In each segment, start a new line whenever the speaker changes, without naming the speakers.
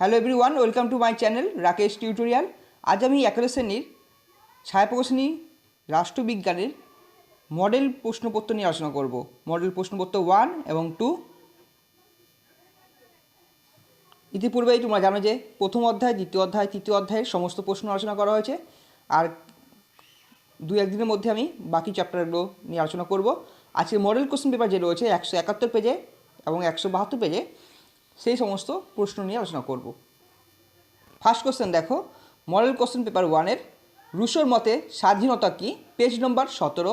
Hello everyone welcome to my channel Rakesh tutorial আজ আমি একাদশ শ্রেণির ছায়াপ্রকাশনী রাষ্ট্রবিজ্ঞানের মডেল প্রশ্নপত্র নিয়ে আলোচনা করব। মডেল প্রশ্নপত্র ওয়ান এবং টু ইতিপূর্বেই তোমরা জানো যে প্রথম অধ্যায়, দ্বিতীয় অধ্যায়, তৃতীয় অধ্যায়ের সমস্ত প্রশ্ন আলোচনা করা হয়েছে। আর দু একদিনের মধ্যে আমি বাকি চ্যাপ্টারগুলো নিয়ে আলোচনা করব। আজকে মডেল কোশ্চেন পেপার যে রয়েছে, একশো একাত্তর পেজে এবং একশো বাহাত্তর পেজে সেই সমস্ত প্রশ্ন নিয়ে আলোচনা করব। ফার্স্ট কোশ্চেন দেখো মডেল কোশ্চেন পেপার ওয়ানের রুশোর মতে স্বাধীনতা কি? পেজ নম্বর সতেরো।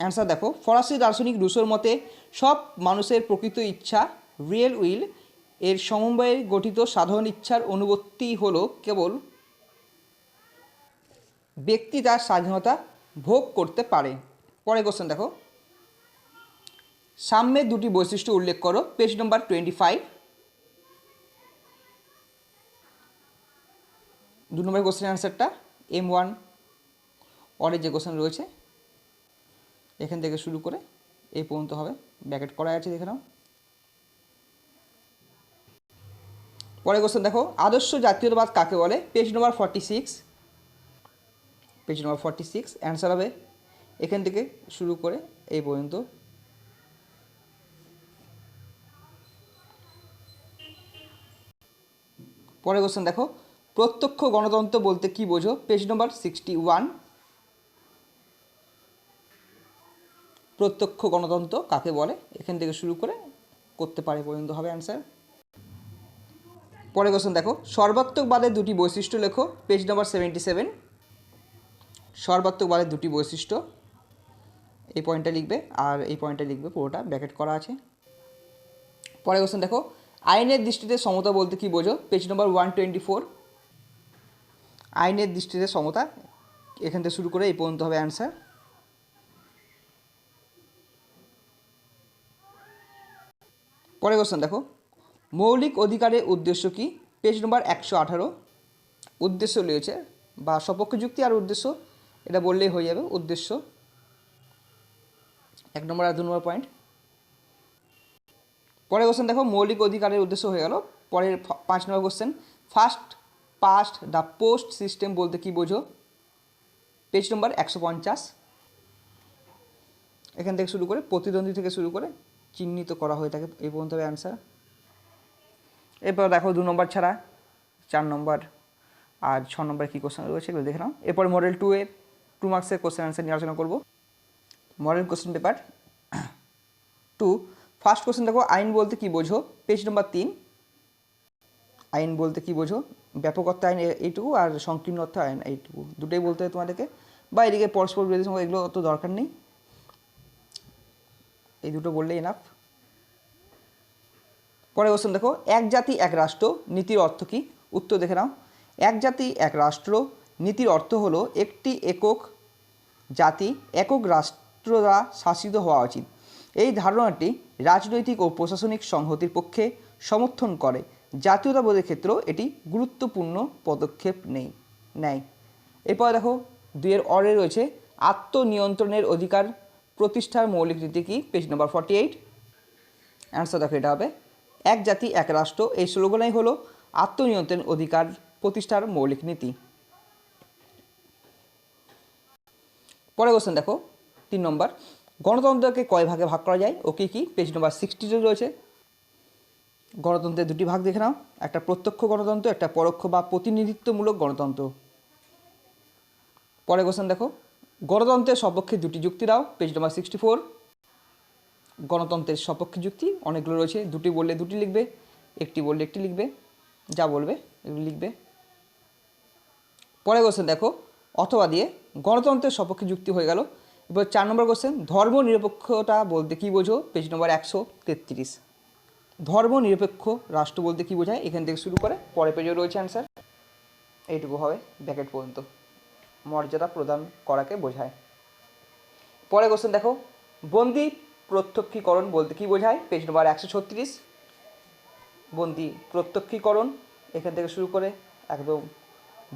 অ্যান্সার দেখো, ফরাসি দার্শনিক রুশোর মতে সব মানুষের প্রকৃত ইচ্ছা রিয়েল উইল এর সমন্বয়ে গঠিত সাধারণ ইচ্ছার অনুবর্তি হলো কেবল ব্যক্তি তার স্বাধীনতা ভোগ করতে পারে। পরে কোশ্চেন দেখো সাম্যের দুটি বৈশিষ্ট্য উল্লেখ করো। পেজ নম্বর টোয়েন্টি ফাইভ দু নম্বর কোশ্চেন অ্যান্সারটা এম ওয়ান অরের যে কোশ্চেন রয়েছে, এখান থেকে শুরু করে এই পর্যন্ত হবে। ব্যাকেট করা আছে, দেখে নাও। পরে কোশ্চেন দেখো, আদর্শ জাতীয়তাবাদ কাকে বলে? Page number forty six page number forty six answer হবে। এখান থেকে শুরু করে এই পর্যন্ত পরের কোশ্চেন দেখো। প্রত্যক্ষ গণতন্ত্র বলতে কি বোঝো? পেজ নম্বর সিক্সটি ওয়ান প্রত্যক্ষ গণতন্ত্র কাকে বলে? এখান থেকে শুরু করে করতে পারে পর্যন্ত হবে অ্যান্সার পরের কোশ্চেন দেখো। সর্বাত্মকবাদের দুটি বৈশিষ্ট্য লেখো। পেজ নম্বর সেভেন্টি সেভেন সর্বাত্মকবাদের দুটি বৈশিষ্ট্য। এই পয়েন্টটা লিখবে আর এই পয়েন্টটা লিখবে পুরোটা ব্যাকেট করা আছে। পরের কোশ্চেন দেখো। আইনের দৃষ্টিতে সমতা বলতে কি বোঝো? Page number one twenty four আইনের দৃষ্টিতে সমতা, এখান থেকে শুরু করে এই পর্যন্ত হবে অ্যান্সার পরের কোশ্চেন দেখো। মৌলিক অধিকারের উদ্দেশ্য কি? পেজ নম্বর একশো আঠারো উদ্দেশ্য রয়েছে বা সপক্ষ যুক্তি আর উদ্দেশ্য, এটা বললেই হয়ে যাবে উদ্দেশ্য। এক নম্বর আর দু নম্বর পয়েন্ট পরের কোশ্চেন দেখো, মৌলিক অধিকারের উদ্দেশ্য হয়ে গেল। পরের পাঁচ number question first past the post system বলতে কি বোঝো? পেজ নম্বর একশো পঞ্চাশ। এখান থেকে শুরু করে প্রতিদ্বন্দ্বী থেকে শুরু করে চিহ্নিত করা হয়ে থাকে এই পর্যন্ত হবে অ্যান্সার এরপর দেখো দু নম্বর ছাড়া, চার নম্বর আর ছ নম্বর কী কোশ্চেন রয়েছে এগুলো দেখে নাও। এরপর মডেল টু এর টু মার্কসের কোশ্চেন অ্যান্সার নিয়ে আলোচনা করব। Model question paper two first question দেখো, আইন বলতে কি বোঝো? পেজ নম্বর তিন। আইন বলতে কি বোঝো? ব্যাপকত্ব আইন এইটুকু আর সংকীর্ণত্ব আইন এইটুকু। দুটোই বলতে হবে তোমাদেরকে। বা এদিকে পরস্পর বিরোধী সঙ্গে এগুলো অত দরকার নেই। এই দুটো বললেই এনাফ পরে কোশ্চেন দেখো, এক জাতি, এক রাষ্ট্র, নীতির অর্থ কি? উত্তর দেখে নাও। এক জাতি, এক রাষ্ট্র, নীতির অর্থ হলো একটি একক জাতি, একক রাষ্ট্র দ্বারা শাসিত হওয়া উচিত। এই ধারণাটি রাজনৈতিক ও প্রশাসনিক সংহতির পক্ষে সমর্থন করে। জাতীয়তাবোধের ক্ষেত্রেও এটি গুরুত্বপূর্ণ পদক্ষেপ নেই, নেয়। এরপর দেখো, দুইয়ের অরে রয়েছে আত্মনিয়ন্ত্রণের অধিকার প্রতিষ্ঠার মৌলিক নীতি কি? Page number forty eight answer দেখো, এটা হবে, এক জাতি, এক রাষ্ট্র। এই স্লোগানাই হলো আত্মনিয়ন্ত্রণ অধিকার প্রতিষ্ঠার মৌলিক নীতি। পরে কোশ্চেন দেখো, তিন নম্বর। গণতন্ত্রকে কয় ভাগে ভাগ করা যায়? ও কী? কী পেজ নম্বর সিক্সটিতে রয়েছে। গণতন্ত্রের দুটি ভাগ দেখে নাও। একটা প্রত্যক্ষ গণতন্ত্র, একটা পরোক্ষ বা প্রতিনিধিত্বমূলক গণতন্ত্র। পরে কোশ্চেন দেখো। গণতন্ত্রের সপক্ষে দুটি যুক্তি দাও। পেজ নম্বর সিক্সটি ফোর গণতন্ত্রের সপক্ষে যুক্তি, অনেকগুলো রয়েছে। দুটি বললে দুটি লিখবে, একটি বললে একটি লিখবে। যা বলবে, এগুলো লিখবে। পরে কোশ্চেন দেখো। অথবা দিয়ে গণতন্ত্রের সপক্ষে যুক্তি হয়ে গেল। এবার চার নম্বর কোশ্চেন ধর্ম নিরপেক্ষতা বলতে কী বোঝো? পেজ নম্বর একশো তেত্রিশ। ধর্ম নিরপেক্ষ রাষ্ট্র বলতে কী বোঝায়? এখান থেকে শুরু করে পরে পেজে রয়েছে অ্যান্সার এইটুকু হবে ব্যাকেট পর্যন্ত। মর্যাদা প্রদান করাকে বোঝায়। পরে কোশ্চেন দেখো। বন্দি প্রত্যক্ষীকরণ বলতে কী বোঝায়? পেজ নম্বর একশো ছত্রিশ। বন্দি প্রত্যক্ষীকরণ, এখান থেকে শুরু করে একদম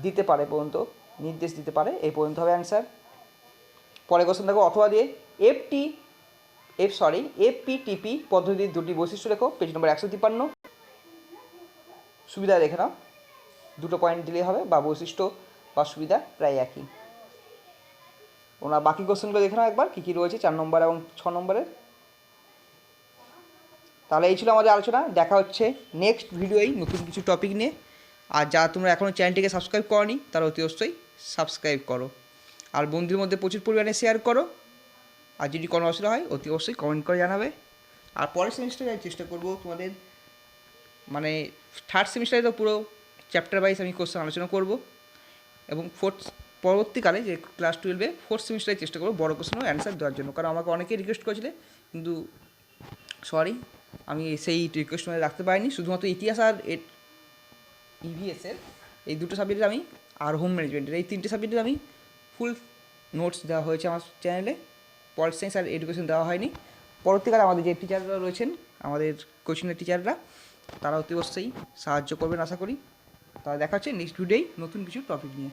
দিতে পারে পর্যন্ত, নির্দেশ দিতে পারে, এই পর্যন্ত হবে অ্যান্সার পরে কোশ্চেন দেখো, অথবা দিয়ে এফটি এফ সরি এফপিটিপি পদ্ধতির দুটি বৈশিষ্ট্য লেখো পেজ নম্বর একশো তিপ্পান্ন। সুবিধা দেখে নাও, দুটো পয়েন্ট দিলে হবে, বা বৈশিষ্ট্য বা সুবিধা প্রায় একই। ওনার বাকি কোশ্চেনগুলো দেখে নাও একবার, কী কী রয়েছে, চার নম্বর এবং ছ নম্বরের তাহলে এই ছিল আমাদের আলোচনা, দেখা হচ্ছে নেক্সট ভিডিওই নতুন কিছু টপিক নিয়ে। আর যা তোমরা এখনও চ্যানেলটিকে সাবস্ক্রাইব করনি, তারা অতি অবশ্যই সাবস্ক্রাইব করো। আর বন্ধুদের মধ্যে প্রচুর পরিমাণে শেয়ার করো। আর যদি কোনো অসুবিধা হয়, অতি অবশ্যই কমেন্ট করে জানাবে। আর পরের সেমিস্টারে আমি চেষ্টা করব তোমাদের মানে থার্ড সেমিস্টারে তো পুরো চ্যাপ্টার ওয়াইজ আমি কোশ্চেন আলোচনা করব। এবং ফোর্থ পরবর্তীকালে যে ক্লাস টুয়েলভে ফোর্থ সেমিস্টারে চেষ্টা করব বড় কোশ্চেনও অ্যান্সার দেওয়ার জন্য। কারণ আমাকে অনেকেই রিকোয়েস্ট করেছিলে, কিন্তু সরি আমি সেই রিকোয়েস্ট মধ্যে রাখতে পারিনি। শুধুমাত্র ইতিহাস আর ইভিএসের এই দুটো সাবজেক্টের আমি আর হোম ম্যানেজমেন্টের এই তিনটে সাবজেক্টের আমি ফুল নোটস দেওয়া হয়েছে আমার চ্যানেলে। পল সায়েন্স আর এডুকেশন দেওয়া হয়নি। পরবর্তীকালে আমাদের যে টিচাররা রয়েছেন, আমাদের কোচিংয়ের টিচাররা তারা অতি অবশ্যই সাহায্য করবেন আশা করি। তারা দেখা হচ্ছে নেক্সট ভিডিওই নতুন কিছু টপিক নিয়ে।